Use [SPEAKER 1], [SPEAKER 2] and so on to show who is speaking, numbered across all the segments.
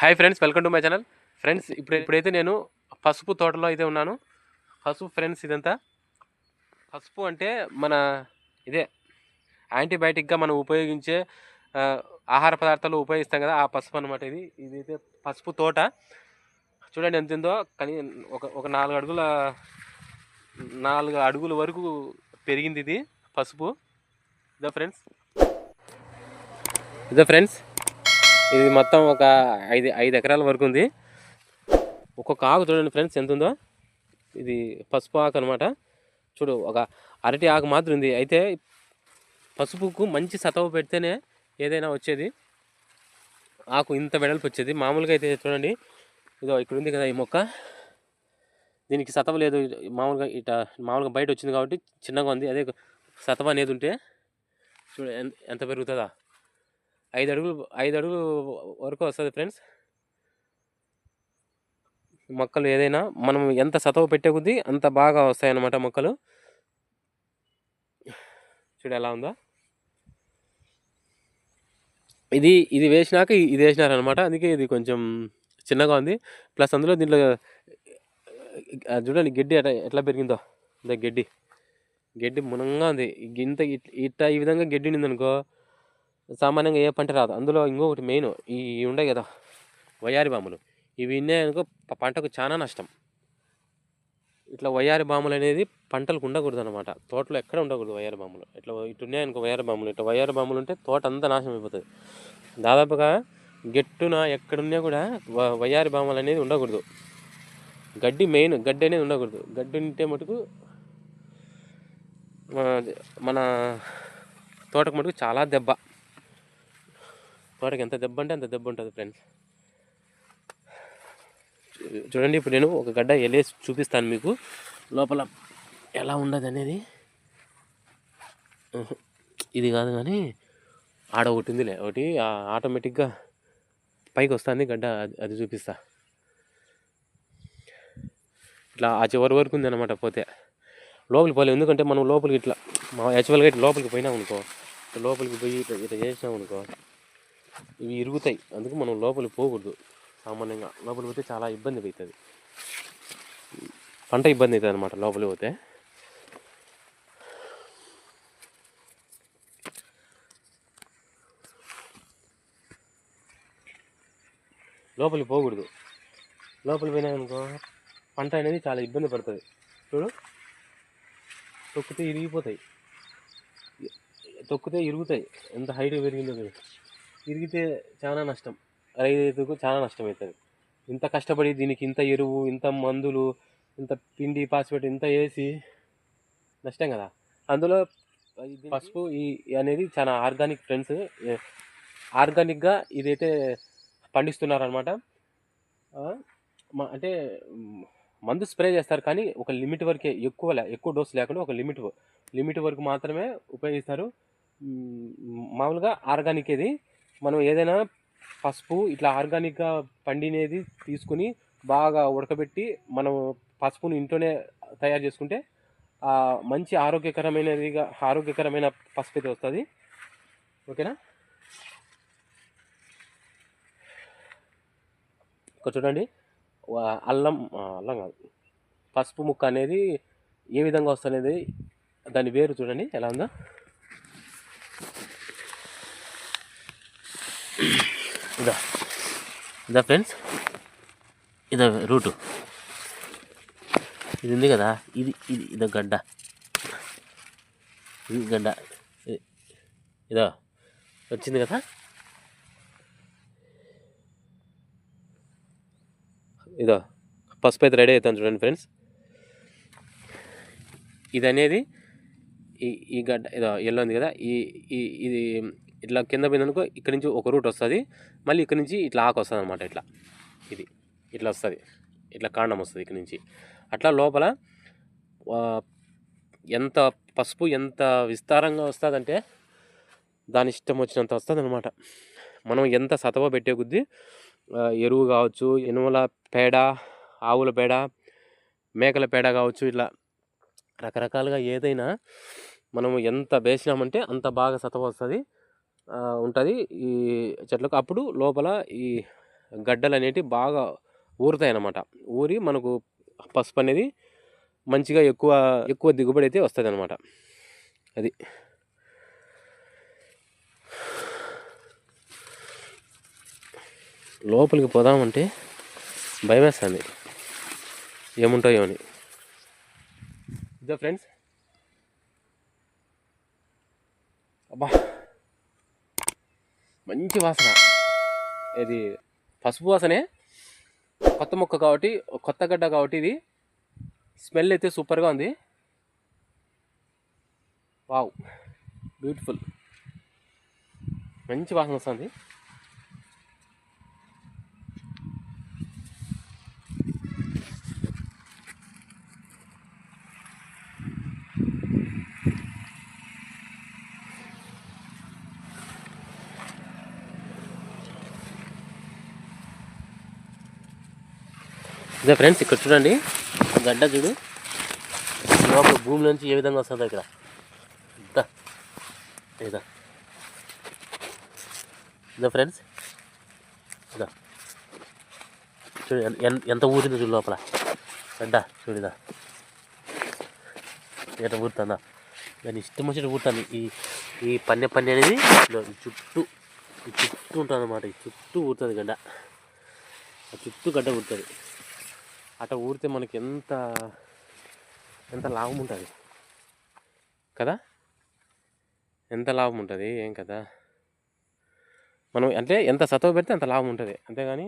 [SPEAKER 1] Hi friends welcome to my channel friends ఇప్పుడు ఇప్పుడైతే నేను పసుపు తోటలో అయితే ఉన్నాను. పసుపు ఫ్రెండ్స్ ఇదంతా. పసుపు అంటే మన ఇదే యాంటీబయాటిక్గా మనం ఉపయోగించే ఆహార పదార్థాలు ఉపయోగిస్తాం కదా ఆ పసుపు అనమాట ఇది. ఇదైతే పసుపు తోట. చూడండి ఎంత ఉందో. కానీ ఒక ఒక నాలుగు అడుగుల నాలుగు అడుగుల వరకు పెరిగింది ఇది పసుపు. ఇదా ఫ్రెండ్స్ ఇదా ఫ్రెండ్స్ ఇది మొత్తం ఒక ఐదు ఐదు ఎకరాల వరకు ఉంది. ఒక్కొక్క ఆకు చూడండి ఫ్రెండ్స్ ఎంత ఉందో. ఇది పసుపు ఆకు అనమాట చూడు ఒక అరటి ఆకు మాత్రం ఉంది. అయితే పసుపుకు మంచి సతవ పెడితేనే ఏదైనా వచ్చేది. ఆకు ఇంత వెడల్పు వచ్చేది. మామూలుగా అయితే చూడండి. ఇదో ఇక్కడ ఉంది కదా ఈ మొక్క. దీనికి సతవ లేదు. మామూలుగా ఇట మామూలుగా బయట వచ్చింది కాబట్టి చిన్నగా ఉంది. అదే సతవ అనేది ఉంటే చూడ ఎంత ఎంత పెరుగుతుందా? ఐదు అడుగులు ఐదు అడుగులు వరకు వస్తుంది ఫ్రెండ్స్. మొక్కలు ఏదైనా మనం ఎంత సతవ పెట్టే కొద్దీ అంత బాగా వస్తాయి అన్నమాట మొక్కలు. చూడు ఎలా ఉందో? ఇది ఇది వేసినాక ఇది వేసినారనమాట అందుకే ఇది కొంచెం చిన్నగా ఉంది. ప్లస్ అందులో దీంట్లో చూడండి గడ్డి ఎట్లా ఎట్లా పెరిగిందో. ఇంత గడ్డి. గడ్డి మునంగా ఉంది. ఇంత ఇట్లా ఈ విధంగా గడ్డి ఉందనుకో సామాన్యంగా ఏ పంట రాదు. అందులో ఇంకొకటి మెయిన్ ఈ ఇవి కదా వయారి బాములు. ఇవి ఉన్నాయనుకో పంటకు చాలా నష్టం. ఇట్లా వయారి బాములు అనేది పంటలకు ఉండకూడదు అనమాట తోటలో ఎక్కడ ఉండకూడదు వయారి బాములు. ఇట్లా ఇటు ఉన్నాయనుకో వయారి బాములు. ఇట్లా వయారి బాములు ఉంటే తోట అంతా నాశనం అయిపోతుంది. దాదాపుగా గెట్టున ఎక్కడున్నా కూడా వ- వయారి బాములు అనేది ఉండకూడదు. గడ్డి మెయిన్ గడ్డి అనేది ఉండకూడదు. గడ్డి ఉంటే మటుకు మన- మన తోటకు మటుకు చాలా దెబ్బ. తోటకి ఎంత దెబ్బ అంటే అంత దెబ్బ ఉంటుంది ఫ్రెండ్స్ చూడండి ఇప్పుడు నేను ఒక గడ్డ ఎలేసి చూపిస్తాను మీకు. లోపల ఎలా ఉండదు అనేది. ఇది కాదు కానీ ఆడ ఒకటి ఉందిలే. ఒకటి ఆటోమేటిక్గా పైకి వస్తుంది గడ్డ అది చూపిస్తా. ఇట్లా ఆ చివరి వరకు ఉంది అనమాట పోతే. లోపలికి పోలేము ఎందుకంటే మనం లోపలికి ఇట్లా మా యాక్చువల్గా ఇట్లా లోపలికి పోయినాం అనుకో. లోపలికి పోయి ఇట్లా ఇట్లా చేసినాం అనుకో. ఇవి ఇరుగుతాయి. అందుకు మనం లోపలికి పోకూడదు. సామాన్యంగా లోపలికి పోతే చాలా ఇబ్బంది అవుతుంది పంట ఇబ్బంది అవుతుంది అనమాట లోపలికి పోతే. లోపలికి పోకూడదు. లోపలికి పోయినాయనుకో పంట అనేది చాలా ఇబ్బంది పడుతుంది. చూడు. తొక్కితే ఇరిగిపోతాయి. తొక్కితే ఇరుగుతాయి. ఎంత హైట్ పెరిగిందో ఇరిగితే చాలా నష్టం. రైతుకు చాలా నష్టం అవుతుంది ఇంత కష్టపడి దీనికి ఇంత ఎరువు ఇంత మందులు ఇంత పిండి పాసిపెట్టి ఇంత వేసి నష్టం కదా. అందులో పసుపు ఈ అనేది చాలా ఆర్గానిక్ ఫ్రెండ్స్ ఆర్గానిక్గా ఇదైతే పండిస్తున్నారనమాట. అంటే మందు స్ప్రే చేస్తారు కానీ ఒక లిమిట్ వరకే ఎక్కువ లే- ఎక్కువ డోస్ లేకుండా ఒక లిమిట్ లిమిట్ వరకు మాత్రమే ఉపయోగిస్తారు. మామూలుగా ఆర్గానిక్ ఇది. మనం ఏదైనా పసుపు ఇట్లా ఆర్గానిక్గా పండినేది తీసుకుని బాగా ఉడకబెట్టి మనం పసుపును ఇంట్లోనే తయారు చేసుకుంటే మంచి ఆరోగ్యకరమైనదిగా ఆరోగ్యకరమైన పసుపు అయితే వస్తుంది. ఓకేనా? ఇక్కడ చూడండి. అల్లం అల్లం కాదు. పసుపు ముక్క అనేది ఏ విధంగా వస్తుంది దాని వేరు చూడండి. ఎలా ఉందో? ఇదా. ఇదా ఫ్రెండ్స్? ఇదా రూటు. ఇది ఉంది కదా? ఇది ఇది ఇదో గడ్డ. ఇది గడ్డ. ఇదో వచ్చింది కదా? ఇదో. పసుపు అయితే రెడీ అవుతాను చూడండి ఫ్రెండ్స్. ఇది అనేది ఈ ఈ గడ్డ ఇదో ఎల్లో ఉంది కదా? ఈ ఈ ఇది ఇట్లా కింద పోయిందనుకో ఇక్కడ నుంచి ఒక రూట్ వస్తుంది. మళ్ళీ ఇక్కడ నుంచి ఇట్లా ఆకు వస్తుంది అనమాట ఇట్లా. ఇది. ఇట్లా వస్తుంది. ఇట్లా కాండం వస్తుంది ఇక్కడ నుంచి. అట్లా లోపల ఎంత పసుపు ఎంత విస్తారంగా వస్తుందంటే దాని ఇష్టం వచ్చినంత వస్తుంది అనమాట మనం ఎంత సతవ పెట్టే కొద్దీ ఎరువు కావచ్చు ఎనుమల పేడ ఆవుల పేడ మేకల పేడ కావచ్చు ఇట్లా రకరకాలుగా ఏదైనా మనము ఎంత వేసినామంటే అంత బాగా సతవ వస్తుంది. ఉంటుంది. ఈ చెట్లకు అప్పుడు లోపల ఈ గడ్డలు అనేటివి బాగా ఊరుతాయి అన్నమాట ఊరి మనకు పసుపు అనేది మంచిగా ఎక్కువ ఎక్కువ దిగుబడి అయితే వస్తుంది అనమాట అది. లోపలికి పోదామంటే భయం వేస్తుంది ఏముంటాయో అని. ఇదో ఫ్రెండ్స్. అబ్బా! మంచి వాసన. ఇది పసుపు వాసనే? కొత్త మొక్క కాబట్టి కొత్త గడ్డ కాబట్టి ఇది స్మెల్ అయితే సూపర్గా ఉంది. వావ్. బ్యూటిఫుల్. మంచి వాసన వస్తుంది. ఇదే ఫ్రెండ్స్ ఇక్కడ చూడండి. గడ్డ చూడు. లోపల భూమి నుంచి ఏ విధంగా వస్తుందో ఇక్కడ. ఇదా ఇదా ఇదా ఫ్రెండ్స్. ఇదా చూడు ఎంత ఊరిందో చూడు లోపల. గడ్డ చూడిదా ఎంత ఊరుతుందా. దాని ఇష్టం వచ్చిన ఊరుతాను ఈ ఈ పన్నె పన్నె అనేది చుట్టూ ఈ చుట్టూ ఉంటుంది అన్నమాట ఈ చుట్టూ ఊరుతుంది గడ్డ. ఆ చుట్టూ గడ్డ ఊరుతుంది. అట్లా ఊరితే మనకి ఎంత ఎంత లాభం ఉంటుంది? కదా? ఎంత లాభం ఉంటుంది? ఏం కదా? మనం అంటే ఎంత సతవ పెడితే అంత లాభం ఉంటుంది. అంతేగాని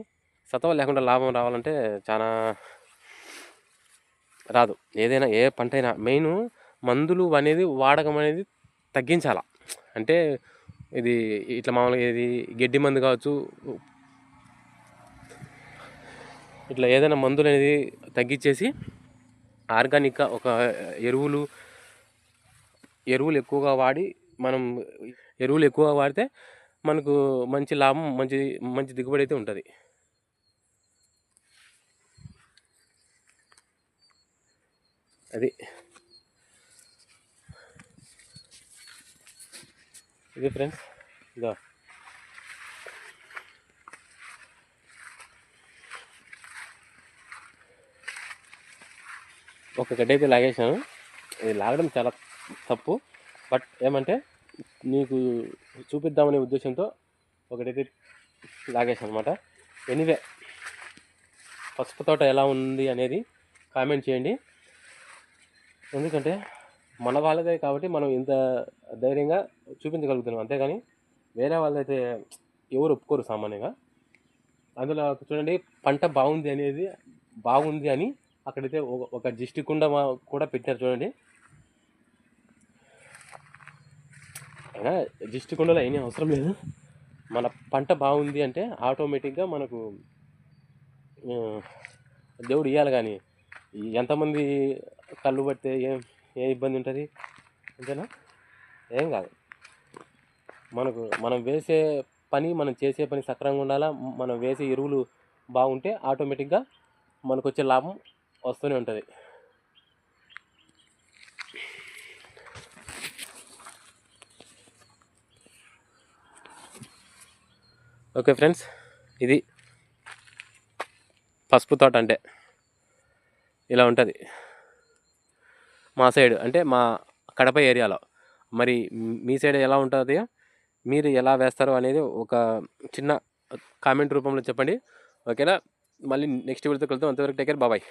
[SPEAKER 1] సతవ లేకుండా లాభం రావాలంటే చాలా రాదు. ఏదైనా ఏ పంట అయినా మెయిన్ మందులు అనేది వాడకం అనేది తగ్గించాల? అంటే ఇది ఇట్లా మామూలుగా ఇది గడ్డి మందు కావచ్చు ఇట్లా ఏదైనా మందులు అనేది తగ్గించేసి ఆర్గానిక్గా ఒక ఎరువులు ఎరువులు ఎక్కువగా వాడి మనం ఎరువులు ఎక్కువగా వాడితే మనకు మంచి లాభం మంచి మంచి దిగుబడి అయితే ఉంటుంది. అది. ఇది ఫ్రెండ్స్ ఇదో. ఒక గడ్డ అయితే లాగేసాను ఇది లాగడం చాలా తప్పు. బట్ ఏమంటే నీకు చూపిద్దామనే ఉద్దేశంతో ఒకటైతే లాగేసాను అనమాట ఎనీవే పసుపు తోట ఎలా ఉంది అనేది కామెంట్ చేయండి. ఎందుకంటే మన వాళ్ళదే కాబట్టి మనం ఇంత ధైర్యంగా చూపించగలుగుతున్నాం. అంతేగాని వేరే వాళ్ళైతే ఎవరు ఒప్పుకోరు సామాన్యంగా. అందులో చూడండి పంట బాగుంది అనేది బాగుంది అని అక్కడైతే ఒక- ఒక దిష్టి కుండ మా- కూడా పెట్టారు చూడండి. అయినా దిష్టి కుండలో అయినా అవసరం లేదు. మన పంట బాగుంది అంటే ఆటోమేటిక్గా మనకు దేవుడు ఇవ్వాలి కానీ ఎంతమంది కళ్ళు పడితే ఏం ఏ ఇబ్బంది ఉంటుంది? అంతేనా? ఏం కాదు. మనకు మనం వేసే పని మనం చేసే పని సక్రమంగా ఉండాలా? మనం వేసే ఎరువులు బాగుంటే ఆటోమేటిక్గా మనకు వచ్చే లాభం వస్తూనే ఉంటుంది. ఓకే ఫ్రెండ్స్ ఇది పసుపు తోట అంటే ఇలా ఉంటుంది. మా సైడ్ అంటే మా కడప ఏరియాలో. మరి మీ సైడ్ ఎలా ఉంటుంది? మీరు ఎలా వేస్తారో అనేది ఒక చిన్న కామెంట్ రూపంలో చెప్పండి. ఓకేనా? మళ్ళీ నెక్స్ట్ వీడియోతో కలుద్దాం. అంతవరకు టేకర్ బాబాయ్